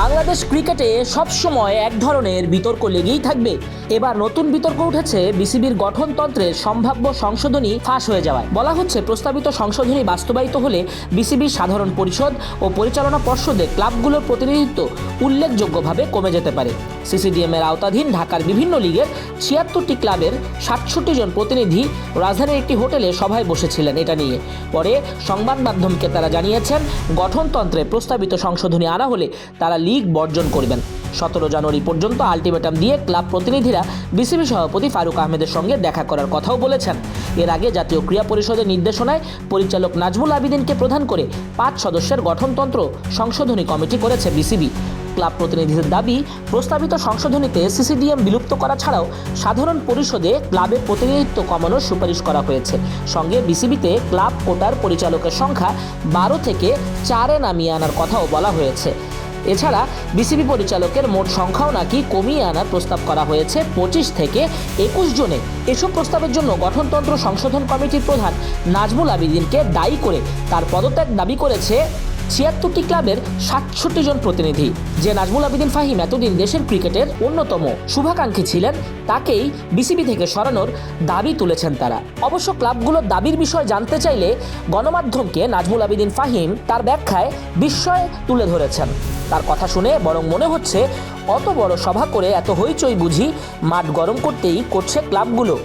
বাংলাদেশ ক্রিকেটে সবসময় এক ধরনের বিতর্ক লেগেই থাকবে। এবার নতুন বিতর্ক উঠেছে বিসিবির গঠনতন্ত্রের সম্ভাব্য সংশোধনী ফাঁস হয়ে যাওয়ায়। বলা হচ্ছে, প্রস্তাবিত সংশোধনী বাস্তবায়িত হলে বিসিবির সাধারণ পরিষদ ও পরিচালনা পর্ষদে ক্লাবগুলোর প্রতিনিধিত্ব উল্লেখযোগ্যভাবে কমে যেতে পারে। সিসিডিএম এর আওতাধীন ঢাকার বিভিন্ন লিগের ছিয়াত্তরটি ক্লাবের সাতষট্টি জন প্রতিনিধি রাজধানীর একটি হোটেলে সভায় বসেছিলেন এটা নিয়ে। পরে সংবাদ মাধ্যমকে তারা জানিয়েছেন, গঠনতন্ত্রে প্রস্তাবিত সংশোধনী আনা হলে তারা লিগ বর্জন করবেন। সতেরো জানুয়ারি পর্যন্ত আলটিমেটাম দিয়ে ক্লাব প্রতিনিধিরা বিসিবি সভাপতি ফারুক আহমেদের সঙ্গে দেখা করার কথাও বলেছেন। এর আগে জাতীয় ক্রীড়া পরিষদের নির্দেশনায় পরিচালক নাজমুল আবিদিনকে প্রধান করে পাঁচ সদস্যের গঠনতন্ত্র সংশোধনী কমিটি করেছে বিসিবি। ক্লাব প্রতিনিধিদের দাবি, প্রস্তাবিত সংশোধনীতে সিসিডিএম বিলুপ্ত করা ছাড়াও সাধারণ পরিষদে ক্লাবের প্রতিনিধিত্ব কমানোর সুপারিশ করা হয়েছে। সঙ্গে বিসিবিতে ক্লাব কোটার পরিচালকের সংখ্যা বারো থেকে চারে নামিয়ে আনার কথাও বলা হয়েছে। এছাড়া বিসিবি পরিচালকের মোট সংখ্যাও নাকি কমিয়ে আনার প্রস্তাব করা হয়েছে পঁচিশ থেকে একুশ জনে। এসব প্রস্তাবের জন্য গঠনতন্ত্র সংশোধন কমিটির প্রধান নাজমুল আবিদিনকে দায়ী করে তার পদত্যাগ দাবি করেছে ছিয়াত্তরটি ক্লাবের সাতষট্টি জন প্রতিনিধি। যে নাজমুল আবিদিন ফাহিম এতদিন দেশের ক্রিকেটের অন্যতম শুভাকাঙ্ক্ষী ছিলেন, তাকেই বিসিবি থেকে সরানোর দাবি তুলেছেন তারা। অবশ্য ক্লাবগুলোর দাবির বিষয় জানতে চাইলে গণমাধ্যমকে নাজমুল আবিদিন ফাহিম তার ব্যাখ্যায় বিস্ময় তুলে ধরেছেন। তার কথা শুনে বরং মনে হচ্ছে, অত বড় সভা করে এত হইচই বুঝি মাঠ গরম করতেই করছে ক্লাবগুলো।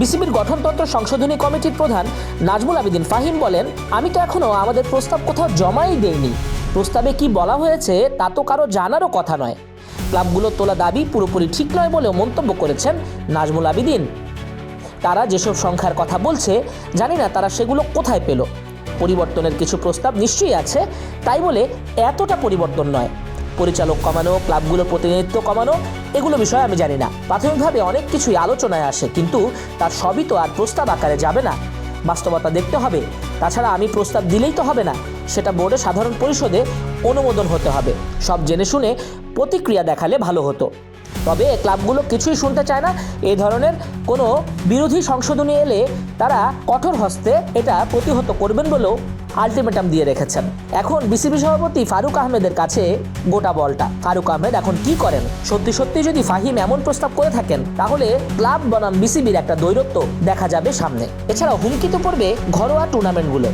বিসিবির গঠনতন্ত্র সংশোধনী কমিটির প্রধান নাজমুল আবিদিন ফাহিম বলেন, আমি তো এখনও আমাদের প্রস্তাব কোথাও জমাই দেইনি। প্রস্তাবে কি বলা হয়েছে তা তো কারও জানারও কথা নয়। ক্লাবগুলোর তোলা দাবি পুরোপুরি ঠিক নয় বলেও মন্তব্য করেছেন নাজমুল আবিদিন। তারা যেসব সংখ্যার কথা বলছে, জানি না তারা সেগুলো কোথায় পেল। পরিবর্তনের কিছু প্রস্তাব নিশ্চয়ই আছে, তাই বলে এতটা পরিবর্তন নয়। পরিচালক কমানো ক্লাবগুলোর প্রতিনিধিত্ব কমানো, এগুলো বিষয়ে আমি জানি না। প্রাথমিকভাবে অনেক কিছুই আলোচনায় আসে, কিন্তু তার সবই তো আর প্রস্তাব আকারে যাবে না। বাস্তবতা দেখতে হবে। তাছাড়া আমি প্রস্তাব দিলেই তো হবে না। সেটা বোর্ডে সাধারণ পরিষদে অনুমোদন হতে হবে। সব জেনে শুনে প্রতিক্রিয়া দেখালে ভালো হতো। তবে ক্লাবগুলো কিছুই শুনতে চায় না। এই ধরনের কোনো বিরোধী সংশোধনী এলে তারা কঠোর হস্তে এটা প্রতিহত করবেন বলেও আলটিমেটাম দিয়ে রেখেছেন। এখন বিসিবি সভাপতি ফারুক আহমেদের কাছে গোটা বলটা। ফারুক আহমেদ এখন কি করেন? সত্যি সত্যি যদি ফাহিম এমন প্রস্তাব করে থাকেন, তাহলে ক্লাব বনাম বিসিবির একটা দৈরত্ব দেখা যাবে সামনে। এছাড়াও হুমকিতে পড়বে ঘরোয়া টুর্নামেন্টগুলো